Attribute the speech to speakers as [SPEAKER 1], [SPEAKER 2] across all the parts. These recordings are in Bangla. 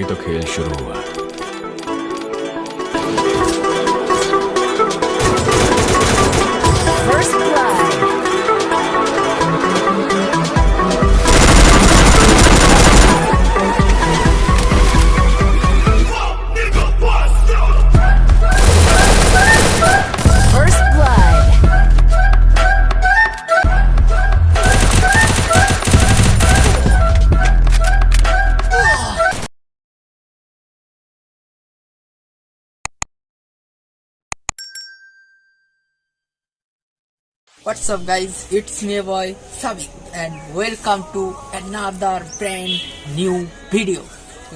[SPEAKER 1] अभी तो खेल शुरू हुआ।
[SPEAKER 2] What's up guys, it's me boy Sabik and welcome to another brand new video.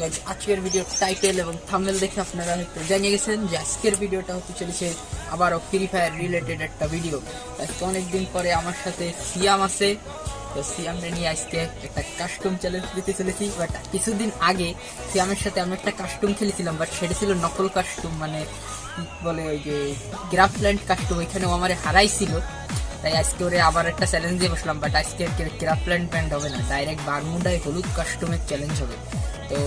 [SPEAKER 2] Guys, আজকের ভিডিও টাইটেল এবং থাম্বনেল দেখে আপনারা হয়তো জেনে গেছেন যে আজকের ভিডিওটা হতে চলেছে আবারও ফ্রি ফায়ার রিলেটেড একটা ভিডিও অনেকদিন পরে আমার সাথে সিয়াম আছে। তো সিয়ামরে নিয়ে আজকে একটা কাস্টম চ্যালেঞ্জ দিতে চলেছি। বাট কিছুদিন আগে সিয়ামের সাথে আমি একটা কাস্টম খেলেছিলাম বাট সেটা ছিল নকল কাস্টম মানে বলে ওই যে গ্রাফল্যান্ড কাস্টম এখানে ও আমারে হারাইছিল। তাই আজকে ওরে আবার একটা চ্যালেঞ্জ দিয়ে বসলাম বাট আজকে ক্রাফল্যান্ড ব্যান্ড হবে না। ডাইরেক্ট বারমুডায় হলুদ কাস্টমের চ্যালেঞ্জ হবে। তো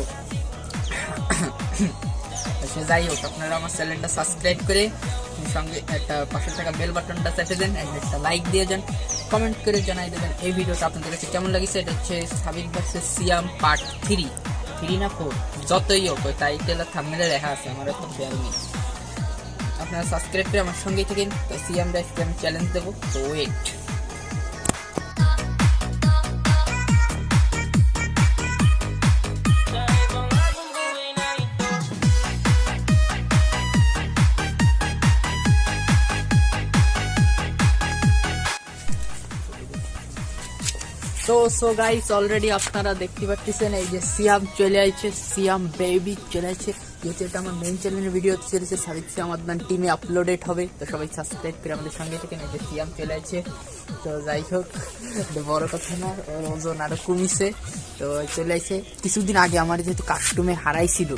[SPEAKER 2] আচ্ছা, যাই হোক আপনারা আমার চ্যানেলটা সাবস্ক্রাইব করে সঙ্গে একটা পাশে থাকা বেল বাটনটা চেপে দেন একটা লাইক দিয়ে যান কমেন্ট করে জানাই দেবেন এই ভিডিওটা আপনাদের কাছে কেমন লাগছে। এটা হচ্ছে Sabik versus Siam part three three না ফোর যতই হোক ওই টাইটেল আর থামনেলে লেখা আছে আমার তো খেয়াল নেই। আপনারা সাবস্ক্রাইব করে আমার সঙ্গেই থাকেন। তো সিএম আজকে আমি চ্যালেঞ্জ দেবো। তো wait so so guys already আপনারা দেখতে পাচ্ছেন, এই যে সিয়াম চলে আসছে সিয়াম বেবি চলে আসছে যেহেতু এটা আমার মেইন চ্যানেলের ভিডিও সাবিক সিয়াম আদনান টিমে আপলোডেড হবে। তো সবাই সাবস্ক্রাইব করে আমাদের সঙ্গে থাকেন এই যে সিয়াম চলে আসছে তো যাই হোক বড় কথা না, ওর ওজন আরও কমিছে। তো চলে আসছে কিছুদিন আগে আমার যেহেতু কাস্টমে হারাইছিল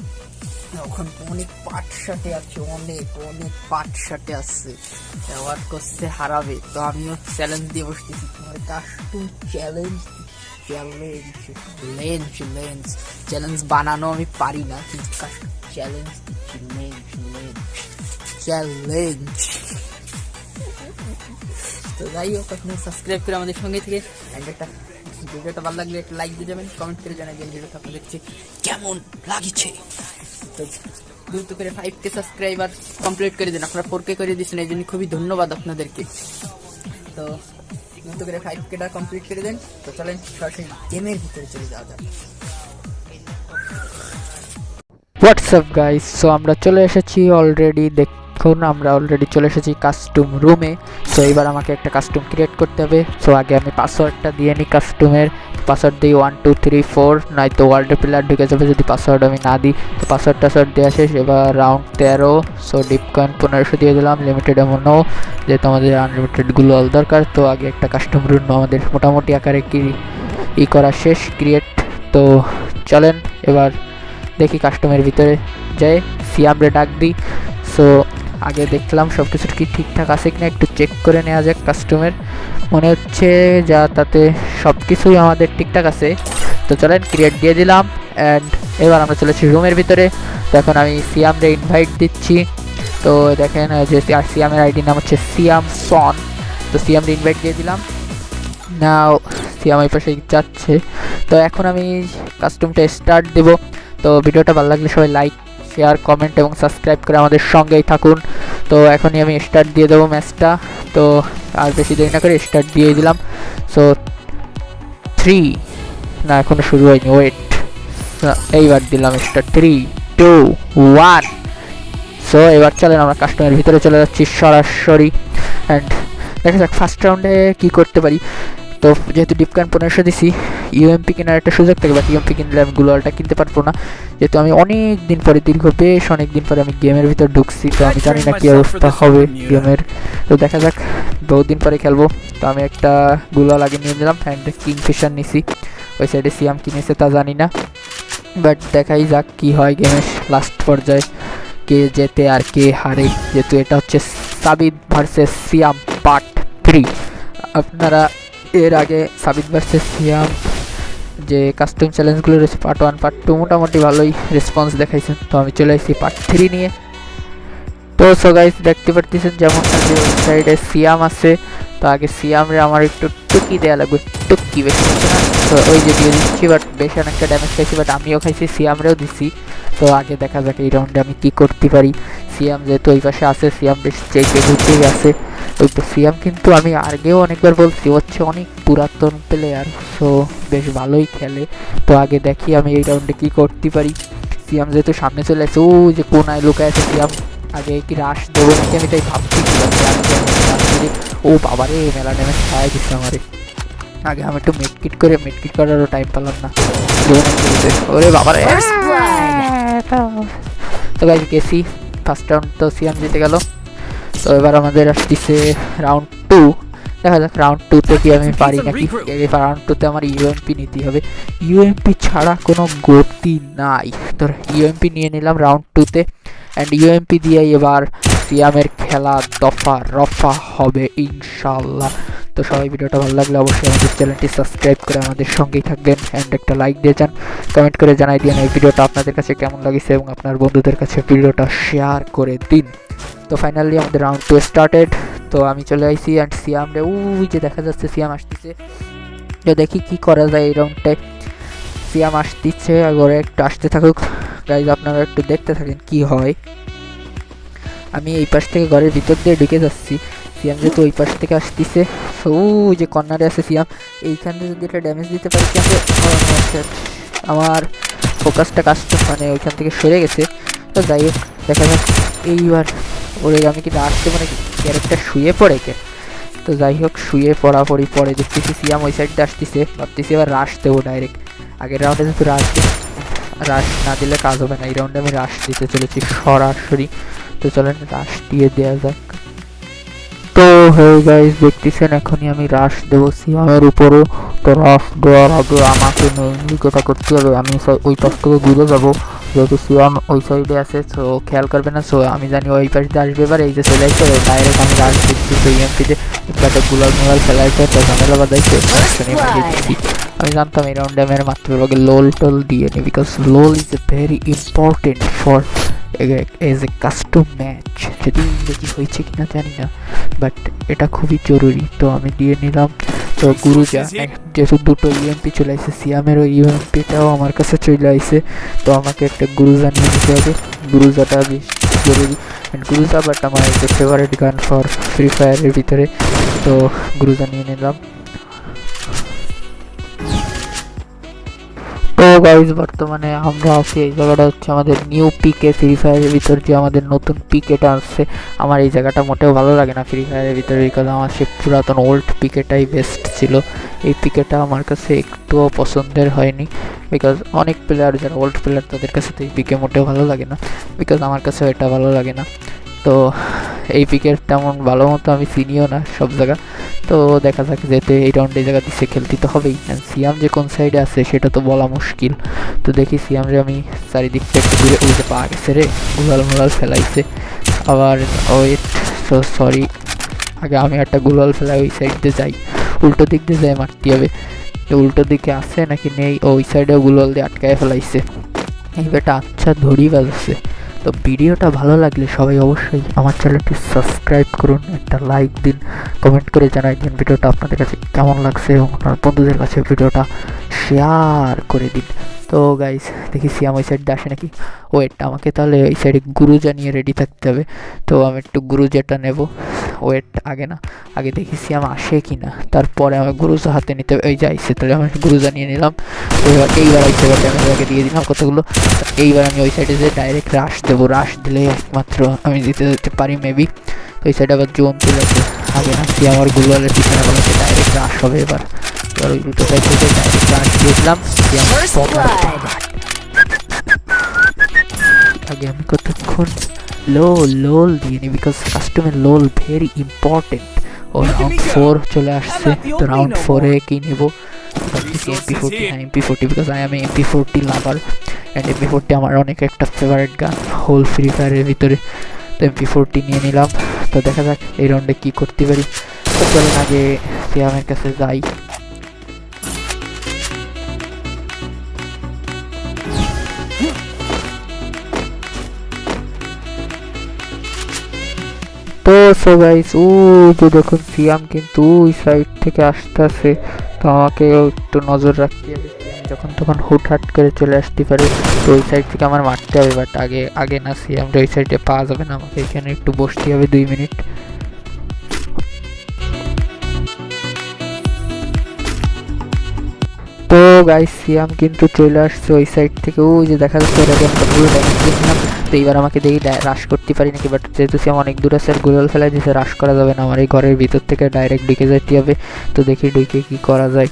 [SPEAKER 2] এখন অনেক পাট শার্টে আছে, অনেক অনেক পাট শার্টে আছে অ্যাওয়ার্ড করছে, হারাবে। তো আমিও চ্যালেঞ্জ দিয়ে বসতেছি। তোমার কাস্টম চ্যালেঞ্জ চ্যালেঞ্জ লেঞ্চ চ্যালেঞ্জ বানানো আমি পারি না, কিন্তু চ্যালেঞ্জ লেঞ্চ লেঞ্চ চ্যালেঞ্জ তো যাই হোক, আপনি সাবস্ক্রাইব করে আমাদের সঙ্গে থেকে and একটা ভিডিওটা ভালো লাগলে একটা লাইক দিয়ে যাবেন কমেন্ট করে জানাবেন ভিডিওটা আপনাদের কাছে কেমন লাগছে। তো দ্রুত করে ফাইভ কে সাবস্ক্রাইবার কমপ্লিট করে দিন, আপনারা ফোর কে করে দিচ্ছেন এই জন্য খুবই ধন্যবাদ আপনাদেরকে। তো দ্রুত করে ফাইভ কেটা কমপ্লিট করে দেন, তো চলেন সরাসরি গেমের ভিতরে চলে যাওয়া যাক।
[SPEAKER 3] হোয়াটসঅ্যাপ গাইস সো আমরা চলে এসেছি অলরেডি দেখুন, আমরা অলরেডি চলে এসেছি কাস্টম রুমে সো এবার আমাকে একটা কাস্টম ক্রিয়েট করতে হবে। সো আগে আমি পাসওয়ার্ডটা দিয়ে নিই কাস্টমের পাসওয়ার্ড দিই ওয়ান টু থ্রি ফোর নয়তো ওয়ার্ল্ডের প্লেয়ার ঢুকে যাবে যদি পাসওয়ার্ড আমি না দিই। তো পাসওয়ার্ড টাসওয়ার্ড দেওয়া শেষ। এবার রাউন্ড তেরো। সো ডিপ পনেরোশো দিয়ে দিলাম লিমিটেড এমনও যেহেতু আমাদের আনলিমিটেডগুলো অল দরকার, তো আগে একটা কাস্টম রুম আমাদের মোটামুটি আকারে কি, ই করা শেষ ক্রিয়েট তো চলেন, এবার দেখি কাস্টমের ভিতরে যাই সিয়ামরে ডাক দিই। সো আগে দেখলাম সব কিছু কি ঠিকঠাক আছে কিনা একটু চেক করে নেওয়া যাক কাস্টমের মনে হচ্ছে যা তাতে সব কিছুই আমাদের ঠিকঠাক আছে। তো চলেন ক্রিয়েট দিয়ে দিলাম অ্যান্ড এবার আমরা চলেছি রুমের ভিতরে। তো এখন আমি সিয়ামরে ইনভাইট দিচ্ছি। তো দেখেন যে আর সিয়ামের আইডি নাম হচ্ছে সিয়াম সন। তো সিয়ামরে ইনভাইট দিয়ে দিলাম। নাও সিয়াম এই পাশে যাচ্ছে। তো এখন আমি কাস্টমটা স্টার্ট দেবো। তো ভিডিওটা ভালো লাগলে সবাই লাইক শেয়ার কমেন্ট এবং সাবস্ক্রাইব করে আমাদের সঙ্গেই থাকুন। তো এখনই আমি স্টার্ট দিয়ে দেবো ম্যাচটা তো আর বেশি দেরি না করে স্টার্ট দিয়ে দিলাম। সো থ্রি না, এখনও শুরু হয়নি ওয়েট এইবার দিলাম start three two one so এবার চলেন আমরা কাস্টমারের ভিতরে চলে যাচ্ছি সরাসরি। অ্যান্ড দেখা যাক ফার্স্ট রাউন্ডে কী করতে পারি। তো যেহেতু ডিপকান পনেরোশো দিছি ইউএমপি কেনার একটা সুযোগ থাকে বাট ইউএমপি কিনলে আমি গ্লোয়ালটা কিনতে পারব না। যেহেতু আমি অনেক দিন পরে দীর্ঘ বেশ অনেক দিন পরে আমি গেমের ভিতর ঢুকছি তো আমি জানি না কী অবস্থা হবে গেমের তো দেখা যাক বহুদিন পরে খেলব। তো আমি একটা গুলাল আগে নিয়ে নিলাম অ্যান্ড কিংফিশার নিছি। ওই সাইডে সিয়াম কিনেছে তা জানি না। বাট দেখাই যাক কি হয় গেমের লাস্ট পর্যায়ে কে জেতে আর কে হারে। যেহেতু এটা হচ্ছে Sabid versus Siam part three আপনারা এর আগে সাবিদ ভার্সেস সিয়াম, যে কাস্টম চ্যালেঞ্জগুলো রয়েছে পার্ট ওয়ান পার্ট টু মোটামুটি ভালোই রেসপন্স দেখাইছেন। তো আমি চলে আসছি পার্ট থ্রি নিয়ে। তো সো গাইস দেখতে পারতেছেন যেমন সাইডে সিয়াম আছে। তো আগে সিয়ামরে আমার একটু টুকি দেওয়া লাগবে, টুকি বেশি তো ওই যে দিয়ে দিচ্ছি বাট বেশ অনেকটা ড্যামেজ খাইছি বাট আমিও খাইছি, সিয়ামরেও দিছি। তো আগে দেখা যাক এই রাউন্ডে আমি কি করতে পারি। সিয়াম যেহেতু ওই পাশে আছে, সিয়াম বেশ চেকে ঘুরতেই আছে ওই তো সিয়াম কিন্তু আমি আগেও অনেকবার বলছি হচ্ছে অনেক পুরাতন প্লেয়ার সো বেশ ভালোই খেলে। তো আগে দেখি আমি এই রাউন্ডে কি করতে পারি। সিয়াম যেহেতু সামনে চলে আসছে ও যে কোনায় লুকায় আছে সিয়াম আগে কি রাশ দেবো নাকি আমি তাই দিই। ও বাবারে মেলা নেমে খাওয়াই দিচ্ছে আমারে। আগে আমি একটু মিটকিট করে মিটকিট করারও টাইম পেলাম না। ওরে বাবারে। তো গাইজ গেছি। ফার্স্ট রাউন্ড তো সিয়াম জিতে গেল। তো এবার আমাদের আসতেছে রাউন্ড টু দেখা যাক রাউন্ড টুতে কি আমি পারি নাকি? এবার রাউন্ড টুতে আমার ইউএমপি নিতে হবে। ইউএমপি ছাড়া কোনো গতি নাই। তো ইউএমপি নিয়ে নিলাম রাউন্ড টুতে অ্যান্ড ইউএমপি দিয়ে এবার সিয়ামের খেলা দফা রফা হবে ইনশাল্লাহ তো সবাই ভিডিওটা ভালো লাগলে অবশ্যই আমাদের চ্যানেলটি সাবস্ক্রাইব করে আমাদের সঙ্গেই থাকবেন অ্যান্ড একটা লাইক দিয়ে যান কমেন্ট করে জানাই দিন এই ভিডিওটা আপনাদের কাছে কেমন লাগছে এবং আপনার বন্ধুদের কাছে ভিডিওটা শেয়ার করে দিন। তো ফাইনালি আমাদের রাউন্ড টু স্টার্টেড তো আমি চলে আইসি অ্যান্ড সিয়াম রে, উই যে দেখা যাচ্ছে সিয়াম আসতেছে। তো দেখি কি করা যায় এই রাউন্ডটায় সিয়াম আসতেছে আগরে একটু আসতে থাকুক। গাইজ আপনারা একটু দেখতে থাকেন কি হয়। আমি এই পাশ থেকে ঘরের ভিতর দিয়ে ঢুকে যাচ্ছি। সিয়াম যেহেতু ওই পাশ থেকে আসতেছে। ওই যে কর্নারে আছে সিয়াম। এইখান থেকে যদি একটা ড্যামেজ দিতে পারি সিয়ামকে আচ্ছা, আমার ফোকাসটা কাজটা মানে ওইখান থেকে সরে গেছে। তো যাই হোক দেখা যাক। এইবার ওরে আমি কি আসতে মানে ক্যারেক্টার শুয়ে পড়ে কে? তো যাই হোক শুয়ে পড়া পড়ি পরে দেখতেছি সিয়াম ওই সাইডটা আসতেছে। ভাবতেছি এবার রাশ দেবো ডাইরেক্ট আগের রাউন্ডে যেহেতু রাশ রাশ না দিলে কাজ হবে না। এই রাউন্ডে আমি রাশ দিতে চলেছি সরাসরি। তো চলেন রাশ দিয়ে দেওয়া যাক। তো হে গাইস দেখতেছেন এখনই আমি রাশ দেবো সিয়ামের উপরে তো রাশ দেওয়ার আগে আমাকে মেইনলি যেটা করতে হবে আমি ওই পাশ থেকে ঘুরে যাব। যেহেতু সিয়াম ওই সাইডে আছে সো খেয়াল করবে না সো আমি জানি ওই পাশ দিয়ে আসবে এবার এই যে চলে আসছে ডাইরেক্ট আমি রাশ দিচ্ছি তো। ইএমপিতে একটা গুলাল মুলাল ফেলাইছে তো ঝামেলা বাদাইছে আমি জানতাম এই রাউন্ডে আমি মাত্র লোল টোল দিয়ে নি because lol is a very important for as a custom match যদি ইংরেজি হয়েছে কিনা জানি না বাট এটা খুবই জরুরি। তো আমি দিয়ে নিলাম। তো গুরুজা যেহেতু দুটো ইউএমপি চলে আসছে সিয়ামেরও ইউএমপিটাও আমার কাছে চলে আসছে তো আমাকে একটা গুরুজা নিয়ে নিতে হবে। গুরুজাটা বেশ জরুরি। অ্যান্ড গুরুজা বাট আমার একটা ফেভারিট গান ফর ফ্রি ফায়ারের ভিতরে। তো গুরুজা নিয়ে নিলাম। তো গাইজ বর্তমানে আমরা আছি এই জায়গাটা হচ্ছে আমাদের নিউ পিকে ফ্রি ফায়ারের ভিতর যে আমাদের নতুন পিকেটা আসছে। আমার এই জায়গাটা মোটেও ভালো লাগে না ফ্রি ফায়ারের ভিতরে বিকজ আমার সে পুরাতন ওল্ড পিকেটাই বেস্ট ছিল। এই পিকেটা আমার কাছে একটুও পছন্দের হয়নি। বিকজ অনেক প্লেয়ার যারা ওল্ড প্লেয়ার তাদের কাছে তো এই পিকে মোটেও ভালো লাগে না। বিকজ আমার কাছেও এটা ভালো লাগে না। তো এই পিকের তেমন ভালো মতো আমি চিনিও না সব জায়গা। তো দেখা যাক যেতে এই রাউন্ডে জায়গা দিচ্ছে খেলতে তো হবেই। And সিয়াম যে কোন সাইডে আছে সেটা তো বলা মুশকিল। তো দেখি সিয়াম রে আমি চারিদিকটা একটু ঘুরে উঠে পা গেছে রে। গুলাল মুলাল ফেলাইছে। আবার ওয়েট সো সরি আগে আমি একটা গুলাল ফেলাই ওই সাইড দিয়ে যাই। উল্টো দিক দিয়ে যাই মারতে হবে। তো উল্টো দিকে আছে নাকি নেই? ওই সাইডে গুলাল দিয়ে আটকায় ফেলাইছে। এই বেটা আচ্ছা ধরি বাজাচ্ছে তো ভিডিওটা ভালো লাগলে সবাই অবশ্যই আমার চ্যানেলটি সাবস্ক্রাইব করুন, একটা লাইক দিন কমেন্ট করে জানাই দিন ভিডিওটা আপনাদের কাছে কেমন লাগছে এবং আপনার বন্ধুদের কাছে ভিডিওটা শেয়ার করে দিন। তো গাইস দেখি সিয়াম ওই সাইডে আসে নাকি? ওয়েট আমাকে তাহলে ওই সাইডে গুরু জানিয়ে রেডি থাকতে হবে। তো আমি একটু গুরু যেটা নেব। ওয়েট আগে না আগে দেখি সিয়াম আসে কি না তারপরে আমি গুরুজা হাতে নিতে। এই যাইছে তাহলে আমি গুরুজা নিয়ে নিলাম। তো এবার এইবার এই সাইডে আমি আগে দিয়ে দিলাম কতগুলো। এইবার আমি ওই সাইডে যে ডাইরেক্ট রাশ দেবো। রাশ দিলে একমাত্র আমি দিতে দিতে পারি মেবি তো এই সাইডে আবার জোন চলে আসে আগে না সিয়াম আমার গুগলের পিছনে বলেছে ডাইরেক্ট রাশ হবে এবার। এবার ওই দুটো সাইড থেকে ডাইরেক্ট রাশ দিয়ে দিলাম। সিয়াম আগে আমি কতক্ষণ লোল লোল দিয়ে নিই because customer lol very important O round four চলে আসছে তো রাউন্ড ফোরে কি নেব? এমপি ফোরটি হ্যাঁ এমপি ফোরটি বিকজ আই আমি MP forty lover and MP forty আমার অনেক একটা ফেভারিট গান হোল ফ্রি ফায়ারের ভিতরে। তো এমপি ফোরটি নিয়ে নিলাম তো দেখা যাক এই রাউন্ডে কী করতে পারি। তো চলেন আগে সিয়ামের কাছে যাই। সো গাইস ও যে দেখুন সিয়াম কিন্তু ওই সাইড থেকে আসতেছে, তো আমাকে একটু নজর রাখতে হবে। যখন তখন হুটহাট করে চলে আসতে পারে, তো ওই সাইড থেকে আমার মারতে হবে বাট আগে আগে না সিয়াম ওই সাইডে পাওয়া যাবে না। আমাকে এখানে একটু বসতে হবে দুই মিনিট। তো গাইস সিয়াম কিন্তু চলে আসছে ওই সাইড থেকে। ওই যে দেখা যাচ্ছে আগে আমরা পুরো ড্যামেজ দিয়েছিলাম তো এইবার আমাকে দেখি রাশ করতে পারি নাকি বাট যেহেতু সিয়াম অনেক দূর আছে, আর গুগল ফেলাই দিয়েছে রাশ করা যাবে না। আমার এই ঘরের ভিতর থেকে ডাইরেক্ট ঢুকে যেতে হবে। তো দেখি ঢুকে কি করা যায়।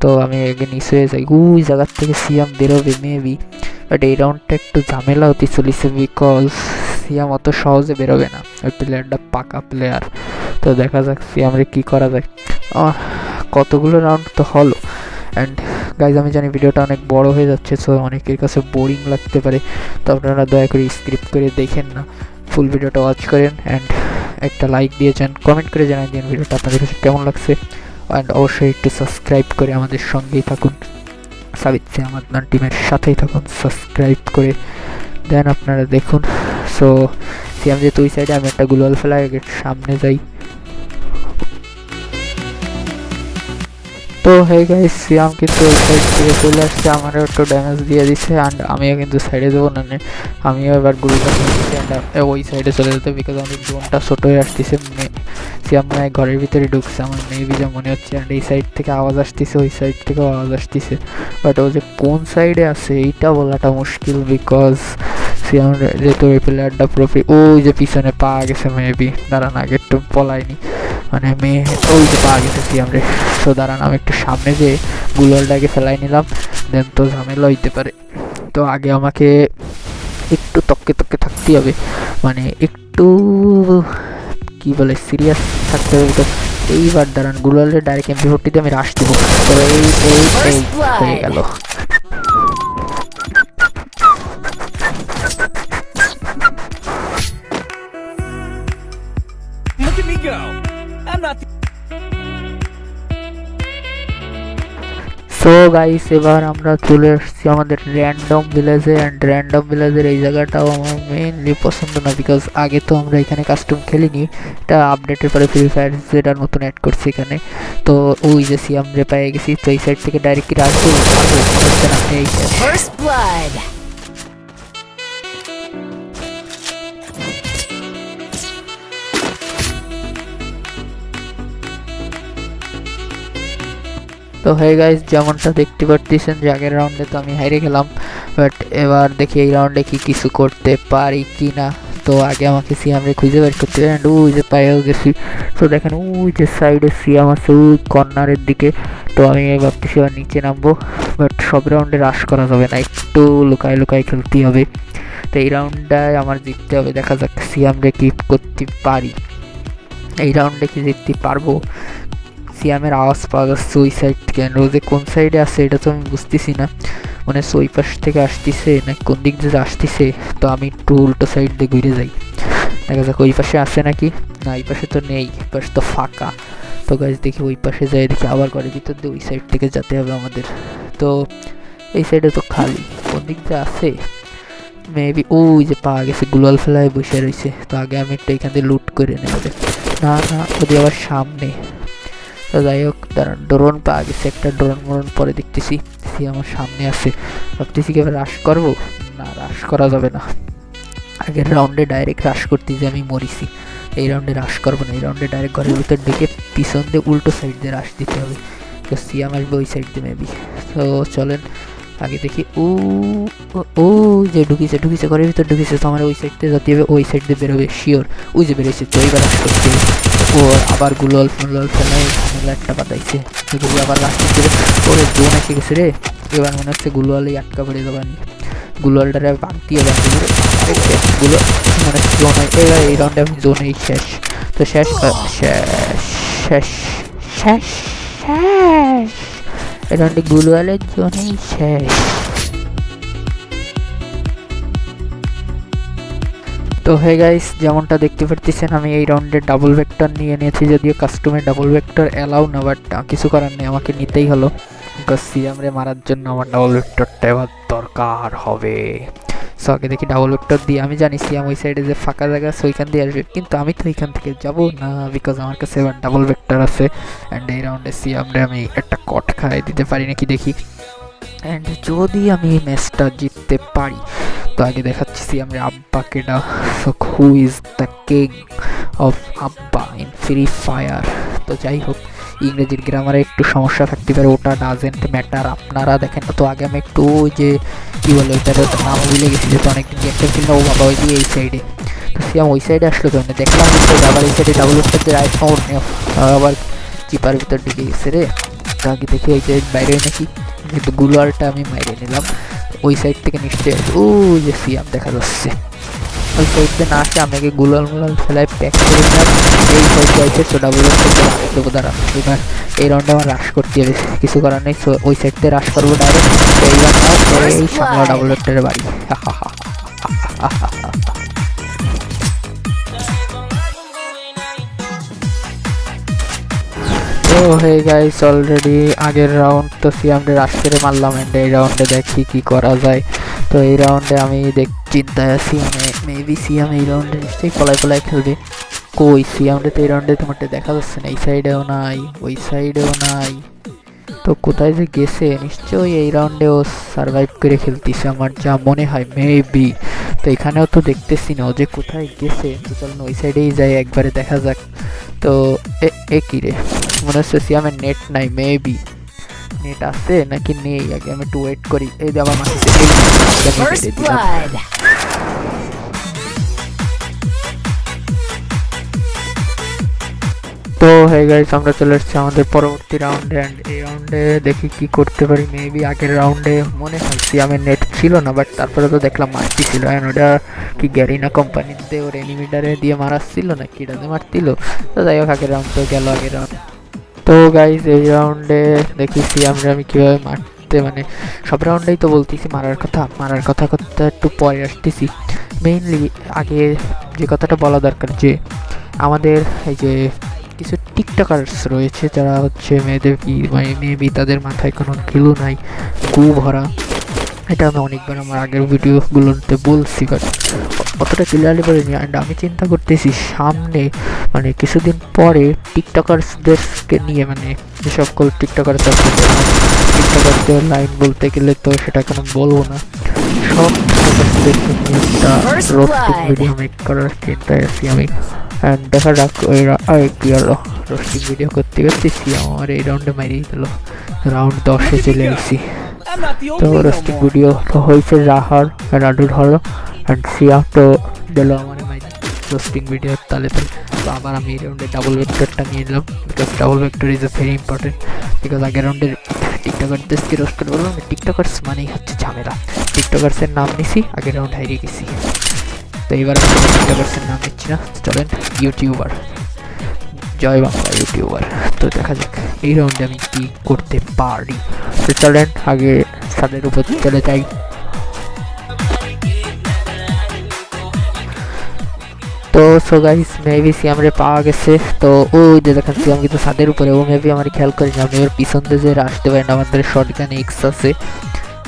[SPEAKER 3] তো আমি আগে নিচে যাই। ওই জায়গার থেকে সিয়াম বেরোবে মেবি বাট এই রাউন্ডটা একটু ঝামেলা হতে চলেছে বিকজ সিয়াম অত সহজে বেরোবে না। ওই প্লেয়ারটা পাকা প্লেয়ার তো দেখা যাক সিয়ামরে কি করা যায়। কতগুলো রাউন্ড তো হলো। অ্যান্ড গাইজ আমি জানি ভিডিওটা অনেক বড় হয়ে যাচ্ছে সো অনেকের কাছে বোরিং লাগতে পারে, তো আপনারা দয়া করে স্ক্রিপ্ট করে দেখেন না ফুল ভিডিওটা ওয়াচ করেন অ্যান্ড একটা লাইক দিয়ে যান কমেন্ট করে জানাই দিন ভিডিওটা আপনাদের কাছে কেমন লাগছে অ্যান্ড অবশ্যই একটু সাবস্ক্রাইব করে আমাদের সঙ্গেই থাকুন, সাবিত আমার টিমের সাথেই থাকুন সাবস্ক্রাইব করে দেন আপনারা দেখুন সো সিয়াম যেহেতু ওই সাইডে আমি একটা গুগল ফেলা সামনে যাই তো হে গাইস সিয়াম কিন্তু ওই সাইড থেকে চলে আসছে। আমারও একটু ড্যামেজ দিয়ে দিচ্ছে অ্যান্ড আমিও কিন্তু সাইডে দেবো না। আমিও এবার গুলিটা অ্যান্ড ওই সাইডে চলে যেতে বিকজ আমাদের ড্রোনটা ছোটো হয়ে আসতেছে। মে- সিয়াম মনে ঘরের ভিতরে ঢুকছে, আমার মেবি যা মনে হচ্ছে অ্যান্ড এই সাইড থেকে আওয়াজ আসতেছে, ওই সাইড থেকেও আওয়াজ আসতেছে। বাট ও যে কোন সাইডে আছে, এইটা বলাটা মুশকিল বিকজ সিয়াম যেহেতু ওই প্লেয়ারটা প্রফি ওই যে পিছনে পাওয়া গেছে মেবি দাঁড়ান, আগে একটু পলায়নি মানে মেয়ে ওই যে পাওয়া গেছে, সিয়াম রে। তো দাঁড়ান, আমি একটু সামনে যে গুগলটাকে ফেলাই নিলাম দেন তো ঝামেলা হইতে পারে। তো আগে আমাকে একটু তককে তককে থাকতেই হবে। মানে একটু, কি বলে সিরিয়াস থাকতে হবে তো এইবার দাঁড়ান গুগলের ডাইরেক্ট এমপি ফোরটিতে আমি রাশ দেবো। তো এই এই, হয়ে গেল। সো গাইস এবার আমরা চলে এসেছি আমাদের র্যান্ডম ভিলেজে অ্যান্ড র্যান্ডম ভিলেজের এই জায়গাটাও আমার মেইনলি পছন্দ না বিকজ আগে তো আমরা এখানে কাস্টম খেলিনি। এটা আপডেটের পরে ফ্রি ফায়ার যেটা নতুন অ্যাড করছি এখানে। তো ওই যে সিয়াম রে পেয়ে গেছি তো এই সাইড থেকে ডাইরেক্ট কি রাখব পারব তো হয়ে গাইস যেমনটা দেখতে পারতেছেন, যে আগের রাউন্ডে তো আমি হাইরে গেলাম বাট এবার দেখি এই রাউন্ডে কি কিছু করতে পারি কি না তো আগে আমাকে সিয়ামরে খুঁজে বের করতে হবে and ওই যে পায়েও গেছি। তো দেখেন, ওই যে সাইডে সিয়াম আছে, ওই কর্নারের দিকে। তো আমি ভাবতেছি এবার নিচে নামবো বাট সব রাউন্ডে রাশ করা যাবে না, একটু লুকায় লুকায় খেলতে হবে। তো এই রাউন্ডটায় আমার জিততে হবে, দেখা যাক সিয়ামরে কি করতে পারি। এই রাউন্ডে কি জিততে পারব? সিয়ামের আওয়াজ পাওয়া যাচ্ছে ওই সাইড থেকে যে কোন সাইডে আছে, এটা তো আমি বুঝতেছি না। মানে ওই পাশ থেকে আসতেছে না কোন দিক দিয়ে আসতেছে, তো আমি একটু উল্টো সাইড দিয়ে ঘুরে যাই। দেখা যাক ওই পাশে আছে নাকি? না, এই পাশে তো নেই পাশে তো ফাঁকা। তো গাছ দেখি ওই পাশে যাই, দেখি আবার ঘরের ভিতর দিয়ে ওই সাইড থেকে যেতে হবে আমাদের। তো এই সাইডে তো খালি, কোন দিক দিয়ে আছে? মেবি ওই যে পাওয়া গেছে, গুলাল ফেলায় বসে রয়েছে। তো আগে আমি একটু এখান থেকে লুট করে নেবে না না, ওদের আবার সামনে। তো যাই হোক, দাঁড়ান ড্রোন পাওয়া গেছে একটা ড্রোন মরণ পরে দেখতেছি। সে আমার সামনে আছে। ভাবতেছি কি রাশ করব? না রাশ করা যাবে না। আগের রাউন্ডে ডাইরেক্ট রাশ করতে যে আমি মরিছি। এই রাউন্ডে রাশ করব না। এই রাউন্ডে ডাইরেক্ট ঘরের ভিতর ডেকে পিছন দিয়ে উল্টো সাইড দিয়ে রাশ দিতে হবে। তো সিয়াম আসবে ওই সাইড দিয়ে মেবি তো চলেন, আগে দেখি। ও, ও- ও যে ঢুকিছে ঢুকিছে, ঘরের ভিতর ঢুকিছে। তো আমার ওই সাইড দিয়ে যাতে হবে, ওই সাইড দিয়ে বেরোবে শিওর ওই যে বেরোয়েছে তো এইবার রাশ করতে হবে। ও আবার গুলল ফুলল ফেলায় ঝামেলা একটা পাতাইছে যদি আবার রাস্তা দেবে ওরে জোন এসে গেছে রে? এবার মনে হচ্ছে গুলোয়ালেই আটকা পড়ে যাবানি গুলোয়ালটারে বাগ দিয়ে বাগ দিয়ে গুলো মানে জোন এবার এই রাউন্ডে আমি জোনেই শেষ। তো শেষ শেষ শেষ শেষ শেষ। এই রাউন্ডে গুলোয়ালের জোনেই শেষ। তো হে গাইস যেমনটা দেখতে পারতেছেন, আমি এই রাউন্ডে ডাবল ভেক্টর নিয়ে নিয়েছি, যদিও কাস্টমে ডাবল ভেক্টর অ্যালাউ না বাট কিছু করার নেই, আমাকে নিতেই হলো। বিকজ সিএমরে মারার জন্য আমার ডাবল ভেক্টরটা এবার দরকার হবে। সো আগে দেখি ডাবল ভেক্টর দিয়ে, আমি জানি সিয়াম ওই সাইডে যে ফাঁকা জায়গা আছে, ওইখান দিয়ে আসবে, কিন্তু আমি তো ওইখান থেকে যাব না বিকজ আমার কাছে এবার ডাবল ভেক্টর আছে অ্যান্ড এই রাউন্ডে সিয়ামরে আমি একটা কট খাই দিতে পারি নাকি দেখি। অ্যান্ড যদি আমি ম্যাচটা জিততে পারি, তো আগে দেখাচ্ছি সিয়ামরে আব্বা কেডা। Who is the king of আব্বা ইন ফ্রি ফায়ার তো যাই হোক, ইংরেজির গ্রামারে একটু সমস্যা থাকতে পারে, ওটা ডাজেন্ট ম্যাটার আপনারা দেখেন তো আগে আমি একটু ওই যে, কী বলে ওইটার নাম ভুলে গেছি, যেহেতু অনেকদিন গেমটা ছিল ও বাবা ওই দিয়ে এই সাইডে তো সিয়াম ওই সাইডে আসলো কেমন দেখলাম এই আবার এই সাইডে ডাবল যে রাইট ওর আবার চিপার ভিতর দিকে গেছে রে। আগে দেখি ওই সাইড বাইরে নাকি কিন্তু গুলারটা আমি মাইরে নিলাম ওই সাইড থেকে নিশ্চয়ই ও যে সিয়াম দেখা যাচ্ছে ওই সাইডে না আসে আমি আগে গুলাল মুলাল ফেলায় প্যাক করে এই সাইড তো ডাবল দেবো দাঁড়া এবার এই রাউন্ডে আমার রাশ করতে হবে কিছু করার নেই ওই সাইড থেকে রাশ করব ডাইরেক্ট এইবার নাও এই সামলা ডাবল বাড়ি তো হে গাইস অলরেডি আগের রাউন্ড তো সিয়ামডে রাশ করে মারলাম এন্ড এই রাউন্ডে দেখি কি করা যায়। তো এই রাউন্ডে আমি দেখ চিন্তায় আছি মানে মেবি সিয়াম এই রাউন্ডে নিশ্চয়ই পলাই পলাই খেলবে। কই সিয়ামডে তো এই রাউন্ডে তোমারটা দেখা যাচ্ছে না, এই সাইডেও নাই, ওই সাইডেও নাই। তো কোথায় যে গেছে? নিশ্চয়ই এই রাউন্ডে ও সার্ভাইভ করে খেলতেছে আমার, যা মনে হয় মেবি তো এখানেও তো দেখতেছি না, ও যে কোথায় গেছে, তো চলুন ওই সাইডেই যাই, একবারে দেখা যাক। তো এ কি রে? মনে হচ্ছে সিয়ামের নেট নাই মেবি নেট আছে নাকি নেই? আগে আমি একটু ওয়েট করি। এই যে আমার মাটিতে এই যে আমি
[SPEAKER 4] First
[SPEAKER 3] মেরে দিলাম।
[SPEAKER 4] blood.
[SPEAKER 3] তো হয়ে গাইস আমরা চলে এসেছি আমাদের পরবর্তী রাউন্ডে অ্যান্ড এই রাউন্ডে দেখি কি করতে পারি। মেবি আগের রাউন্ডে মনে হয় সিয়ামের নেট ছিল না বাট তারপরে তো দেখলাম মারতি ছিল। অ্যান্ড ওটা কি গ্যারিনা কোম্পানিতে ওর এনিমিটারে দিয়ে মারাচ্ছিল না কি রাজে মারছিল। তো যাই হোক আগের রাউন্ড তো গেল আগের রাউন্ড তো গাইজ এই রাউন্ডে দেখেছি আমরা আমি কীভাবে মারতে মানে সব রাউন্ডেই তো বলতেছি মারার কথা মারার কথা কথা একটু পরে আসতেছি। মেইনলি আগে যে কথাটা বলা দরকার যে, আমাদের এই যে কিছু টিকটকার্স রয়েছে, যারা হচ্ছে মেয়েদের কি মানে মেবি তাদের মাথায় কোনো গিলু নাই, গু ভরা। এটা আমি অনেকবার আমার আগের ভিডিওগুলোতে বলছি বাট অতটা ক্লিয়ারলি বলিনি অ্যান্ড আমি চিন্তা করতেছি সামনে মানে কিছুদিন পরে টিকটকার্সদেরকে নিয়ে মানে যে সকল টিকটকার্স আছে টিকটকারদের লাইন বলতে গেলে তো সেটা কোনো বলব না। সব টিকটকার্সদেরকে নিয়ে একটা রোস্টিং ভিডিও মেক করার চিন্তায় আছি আমি। অ্যান্ড দেখা যাক ওই রা- এই কি হলো রোস্টিং ভিডিও করতে করতেছি। আমার এই রাউন্ডে মারিয়ে দিল। রাউন্ড দশে চলে আসছি তো
[SPEAKER 1] more.
[SPEAKER 3] ভিডিও তো হয়েছে রাহার রাডুর হলো অ্যান্ড সিয়াম তো দিল আমার রোস্টিং ভিডিও তালে তো আবার আমি এই রাউন্ডে ডাবল ভেক্টরটা নিয়ে নিলাম because double vector is a very important because আগের রাউন্ডের টিকটকারদেরকে রোস্ট করে বললাম টিকটকার্স মানেই হচ্ছে ঝামেলা। টিকটকার্সের নাম নিছি, আগের রাউন্ড হারিয়ে গেছি। তো আমি টিকটকার্সের নাম নিচ্ছি না। চলেন ইউটিউবার জয় বাংলা ইউটিউবার। তো দেখা যাক, এই রাউন্ডে আমি কি করতে পারি। তো চলেন, আগে ছাদের উপর চলে যাই। তো সো গাইস মেবি সিয়ামরে পাওয়া গেছে। তো, ওই যে দেখেন সিয়াম কিন্তু ছাদের উপরে, ও মেবি আমার খেয়াল করি না আমি ওর পিছন দিয়ে যে আসতে পারি না আমাদের শর্টগান এক্স আছে।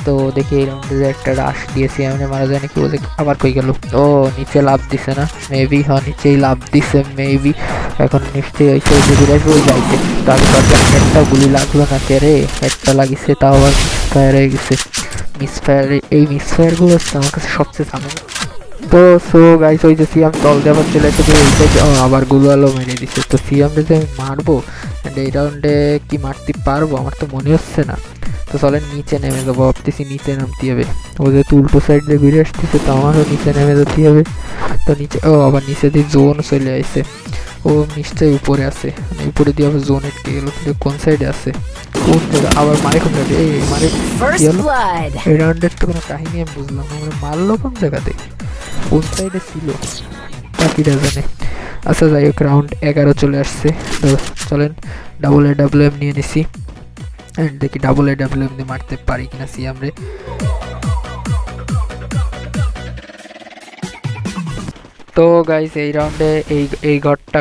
[SPEAKER 3] তো দেখি এরকম একটা রাশ দিয়েছি আমি মারা যায় নাকি বলে আবার কই গেল? ও, নিচে লাভ দিছে না? মেবি হ্যাঁ নিচেই লাভ দিছে মেবি এখন নিশ্চয়ই ওই সাইড যদি রাখবে ওই যাইতে একটা গুলি লাগল না, কে রে? একটা লাগিছে, তাও আবার মিসফায়ার হয়ে গেছে। মিসফায়ার এই মিসফায়ারগুলো হচ্ছে আমার কাছে সবচেয়ে ঝামেলা। তো সো গাইস ওই যে সিয়াম দল দিয়ে আবার চলে এসেছে এই যে ও, আবারগুলো আলো মেরে দিচ্ছে তো সিয়ামটা যে আমি মারবো অ্যান্ড এই রাউন্ডে কি মারতে পারব, আমার তো মনে হচ্ছে না। তো চলে নিচে নেমে যাব, ভাবতেছি নিচে নামতে হবে। ও যেহেতু উল্টো সাইড দিয়ে ঘুরে আসতেছে, তো আমারও নিচে নেমে যেতে হবে। তো নিচে, ও, আবার নিচে দিয়ে জোন চলে আসছে ও নিশ্চয়ই উপরে আছে। মানে উপরে দিয়ে আবার জোন এটকে গেলো কিন্তু কোন সাইডে আছে? আবার মারে কোন জায়গায়? এই মারে এই রাউন্ডের তো কোনো কাহিনী আমি বুঝলাম আমরা মারলো কোন জায়গাতে? কোন সাইডে ছিল? বাকিটা জানে। আচ্ছা যাই হোক রাউন্ড এগারো চলে আসছে। তো চলেন ডাবল এ ডাবল এম নিয়ে নিছি। দেখি ডাবল এ ডাবল এম দিয়ে মারতে পারি কিনা সিয়ামরে তো গাইস এই রাউন্ডে এই এই ঘরটা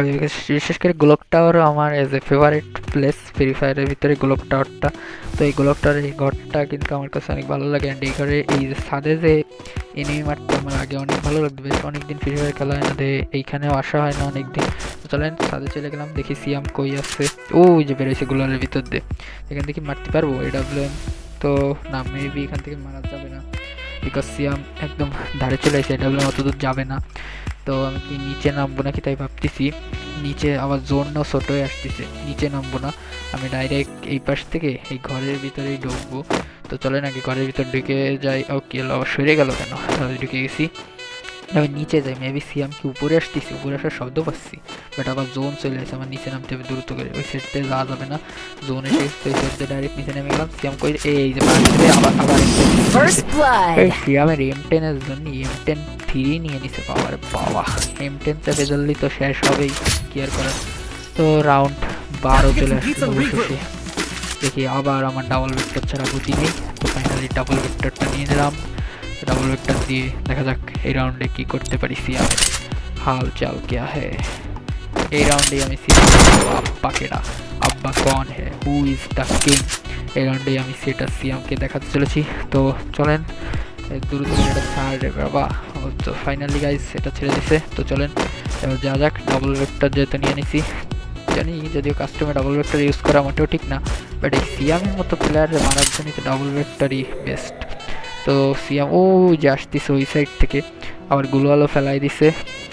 [SPEAKER 3] বিশেষ করে গোলক টাওয়ারও আমার as a favourite place free ফায়ারের ভিতরে গোলক টাওয়ারটা তো এই গোলক টাওয়ার এই ঘরটা কিন্তু আমার কাছে অনেক ভালো লাগে অ্যান্ড এই ঘরে এই ছাদে যে এনিমি মারতে আমার আগে অনেক ভালো লাগবে। বেশ অনেকদিন ফ্রি ফায়ার খেলা হয় না এইখানেও আসা হয় না অনেকদিন। তো চলেন, ছাদে চলে গেলাম, দেখি সিয়াম কই আছে। ওই যে বেরোয়েছে গোলারের ভিতর দিয়ে। এখান থেকে মারতে পারব এডাব্লিউএম তো না মেবি এখান থেকে মারা যাবে না। বিকজ সিয়াম একদম ধারে চলে এসে এডাব্লিউএম অত দূর যাবে না। তো আমি কি নিচে নামবো নাকি তাই ভাবতেছি। নিচে আবার জোনও ছোট হয়ে আসতেছে। নিচে নামবো না। আমি ডাইরেক্ট এই পাশ থেকে এই ঘরের ভিতরেই ঢুকবো। তো চলে নাকি ঘরের ভিতর ঢুকে যাই। ও কি হলো আবার সরে গেল কেন? তাহলে ঢুকে গেছি। আমি নিচে যাই। মেবি সিয়াম কি উপরে আসতেছি? উপরে আসার শব্দ পাচ্ছি। বাট আবার জোন চলে আসে। আমার নিচে নামতে হবে দ্রুত করে। ওই সেটতে যাওয়া যাবে না। জোন এসে ওই সেটতে ডাইরেক্ট নিচে নেমে গেলাম। সিয়াম কই? এই যে আবার আবার. এই সিয়ামের এম টেনের জন্য এম টেন থ্রি নিয়ে নিছে বাবার বাবা। এম টেন চেপে জলদি তো শেষ হবেই কি আর করার? তো রাউন্ড বারো চলে আসছে অবশেষে। দেখি আবার আমার ডাবল ভেক্টর ছাড়া গতি নেই তো ফাইনালি ডাবল ভেক্টরটা নিয়ে নিলাম। ডাবল ভেক্টর দিয়ে দেখা যাক এই রাউন্ডে কি করতে পারি সিয়ামের হাল চাল কেয়া হে এই রাউন্ডে আমি সিয়াম আব্বা কেডা? আব্বা কন hey who is the king এই রাউন্ডে আমি সেটা সিয়ামকে দেখাতে চলেছি। তো চলেন ছাড় বাবা। তো ফাইনালি গাইস এটা ছেড়ে দিছে। তো চলেন, এবার যা যাক। ডাবল ভেক্টর যেহেতু নিয়ে নিছি। জানি, যদিও কাস্টমে ডাবল ভেক্টর ইউজ করা মোটেও ঠিক না বাট এই সিয়ামের মতো প্লেয়ারের মারার জন্য তো ডাবল ভেক্টরই বেস্ট তো সিয়াম ও যে আসতেছে ওই সাইড থেকে। আবার গুলোয়ালো ফেলাই দিছে।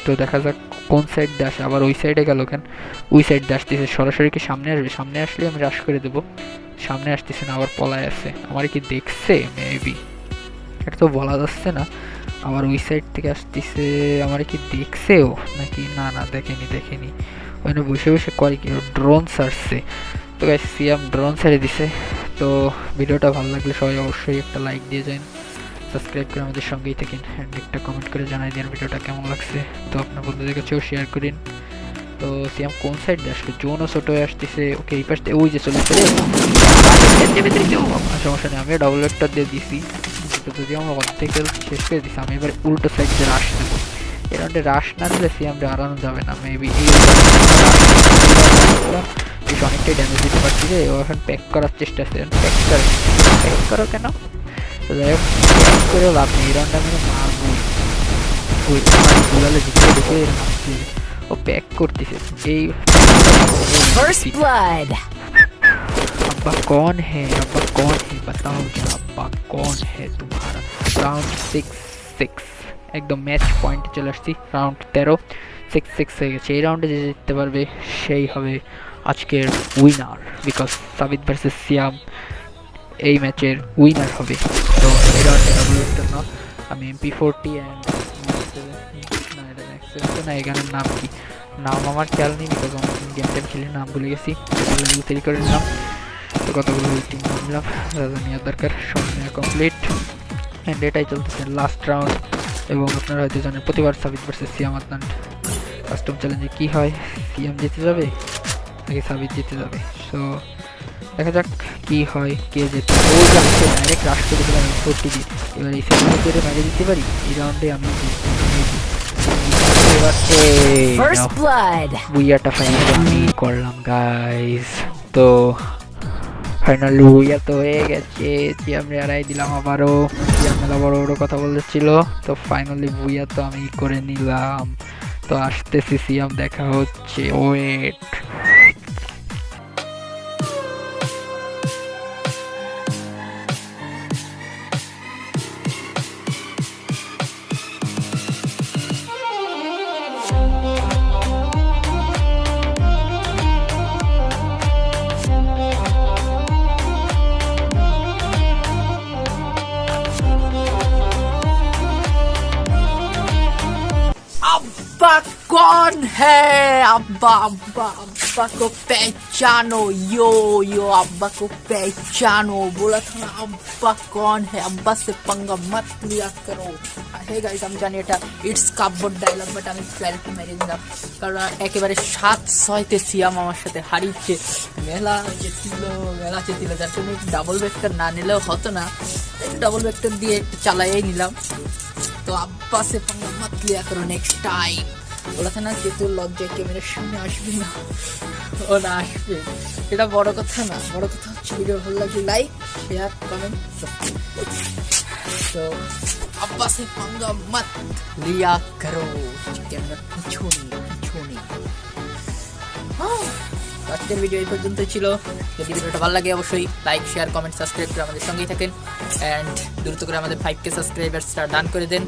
[SPEAKER 3] তো দেখা যাক কোন সাইড দিয়ে আসে। আবার ওই সাইডে গেল কেন? ওই সাইড দিয়ে আসতেছে। সরাসরি কি সামনে আসবে? সামনে আসলে আমি রাশ করে দেবো। সামনে আসতেছে না, আবার পলায় আছে। আমার কি দেখছে? মেবি এটা তো বলা যাচ্ছে না আবার ওই সাইড থেকে আসতেছে আমার কি দেখছেও নাকি না না দেখেনি দেখেনি ওখানে বসে বসে করে কি ড্রোন সারছে তো গাইস সিএম ড্রোন ছেড়ে দিছে তো ভিডিওটা ভালো লাগলে সবাই অবশ্যই একটা লাইক দিয়ে যান সাবস্ক্রাইব করে আমাদের সঙ্গেই থাকেন অ্যান্ড একটা কমেন্ট করে জানাই দিন ভিডিওটা কেমন লাগছে তো আপনার বন্ধুদের কাছেও শেয়ার করেন তো সিএম কোন সাইড দিয়ে আসবে জোনও ছোটো হয়ে আসতেছে ওকে এই পাশ ওই যে চলে সমস্যা নেই আমিও ডাবল একটা দিয়ে দিছি তো যদি আমরা অর্ধেক health শেষ করে দিছি আমি এবার উল্টো সাইড দিয়ে রাশ দেবো এর মধ্যে রাশ না দিলে সিএমটা হারানো যাবে না মেবি এই বেশ অনেকটাই ড্যামেজ দিতে পারছি যে ও এখন প্যাক করার চেষ্টা আছে প্যাক করে প্যাক করো কেন তো যাই হোক প্যাক করে লাভ নেই এই রাউন্ডে আমি মারবো ওই আমার গুলালে ঢুকে ঢুকে মারছি ও প্যাক করতেছে এই
[SPEAKER 4] First blood.
[SPEAKER 3] अब्बा कौन है अब्बा कौन है बताओ जरा अब्बा कौन है तुम्हारा রাউন্ড সিক্স সিক্স একদম ম্যাচ পয়েন্ট চলে আসছি রাউন্ড তেরো সিক্স সিক্স হয়ে গেছে এই রাউন্ডে যে জিততে পারবে সেই হবে আজকের winner because Sabit versus Siam এই ম্যাচের উইনার হবে তো এই রাউন্ডে ডাবল না আমি এমপি ফোরটি অ্যান্ড না এটা ম্যাক্স না এখানের নাম কি নাম আমার খেয়াল নেই বিকজ অনেকদিন গেম টেম খেলে নাম ভুলে গেছি লেভেল তৈরি করে নিলাম তো কতগুলো টিম নিলাম রাজা নেওয়ার দরকার সময় নেওয়া কমপ্লিট অ্যান্ড এটাই চলতেছে লাস্ট রাউন্ড এবং আপনারা হয়তো জানেন প্রতিবার সাবিত ভার্সেস সিয়াম আদনান কাস্টম চ্যালেঞ্জে কী হয়? সিয়াম জিতে যাবে? নাকি সাবিত জিতে যাবে? সো দেখা যাক কি হয় কে যেতে ও যাচ্ছে ডাইরেক্ট রাশ করে দিলাম ফোরটি দিয়ে এবার এই সেকেন্ড করে মেরে দিতে পারি? এই রাউন্ডে আমি. বুইয়াটা ফাইনালি আমি করলাম গাইস তো ফাইনালি বুইয়া তো হয়ে গেছে। সিয়াম হারাই দিলাম আবারও। সিয়াম মেলা বড় বড় কথা বলেছিল। তো ফাইনালি বুইয়া তো আমি করে নিলাম। তো আসতেছি, সিয়াম দেখা হচ্ছে।
[SPEAKER 2] Wait. है अब्बा अब्बा अब्बा को पहचानो यो यो अब्बा को पहचानो बोला था ना अब्बा कौन है अब्बा से पंगा मत लिया करो হে গাইস আমি জানি এটা ইটস কাপবোর্ড ডায়লগ বাট আমি ক্ল্যারিটি মেরে দিলাম কারণ একেবারে সাত ছয়তে সিয়াম আমার সাথে হারিয়েছে মেলা যেছিল মেলা চেয়েছিল যার জন্য ডাবল ভেক্টর না নিলেও হতো না একটু ডাবল ভেক্টর দিয়ে একটু চালাইয়াই নিলাম তো আব্বা সে पंगा मत लिया करो বলেছে না যে তোর লজ্জায় ক্যামেরার সামনে আসবি না, ও না আসবে। এটা বড় কথা না, বড় কথা হচ্ছে ভিডিও ভালো লাগলে লাইক শেয়ার কমেন্ট তো আব্বা পাঙ্গা মত লিয়া করো ক্যামেরা পিছনে পিছনে। হ্যাঁ, আজকের ভিডিও এই পর্যন্ত ছিল। যদি ভিডিওটা ভালো লাগে অবশ্যই লাইক শেয়ার কমেন্ট সাবস্ক্রাইব করে আমাদের সঙ্গেই থাকেন। অ্যান্ড দ্রুত করে আমাদের ফাইভ কে সাবস্ক্রাইবার্সটা ডান করে দেন।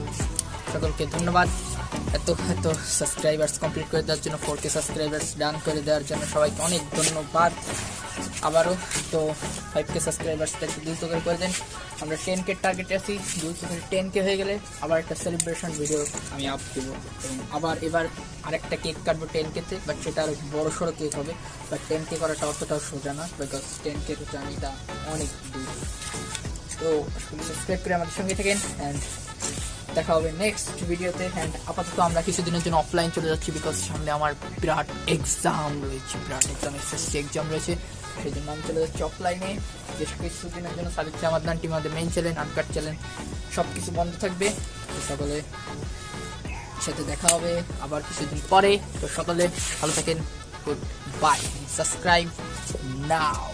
[SPEAKER 2] সকলকে ধন্যবাদ। এত এত সাবস্ক্রাইবার্স কমপ্লিট করে দেওয়ার জন্য ফোর কে সাবস্ক্রাইবার্স ডান করে দেওয়ার জন্য সবাইকে অনেক ধন্যবাদ। আবারও তো ফাইভ কে সাবস্ক্রাইবার্সটা একটু দ্রুত করে করে দেন। আমরা টেন কে টার্গেটে আছি দ্রুত করে টেন কে হয়ে গেলে আবার একটা সেলিব্রেশন ভিডিও আমি আপ দেবো। এবং আবার এবার আরেকটা কেক কাটবো টেন কেতে বাট সেটা আরও বড় সড়ো কেক হবে। বাট টেন কে করাটা অতটাও সোজা না বিকজ টেন কে হচ্ছে আমি এটা অনেক দূর। তো সাবস্ক্রাইব করে আমাদের সঙ্গে থাকেন অ্যান্ড দেখা হবে নেক্সট ভিডিওতে অ্যান্ড আপাতত আমরা কিছুদিনের জন্য অফলাইন চলে যাচ্ছি বিকজ সামনে আমার বিরাট এক্সাম রয়েছে, বিরাট এক্সাম এসএসসি এক্সাম রয়েছে। সেই জন্য আমি চলে যাচ্ছি অফলাইনে বেশ কিছুদিনের জন্য সাবিত্রী আমার দান টিম আমাদের মেইন চ্যানেল আনকাট চ্যানেল সব কিছু বন্ধ থাকবে। সকলে সাথে দেখা হবে আবার কিছুদিন পরে। তো সকলে ভালো থাকেন গুড বাই সাবস্ক্রাইব নাও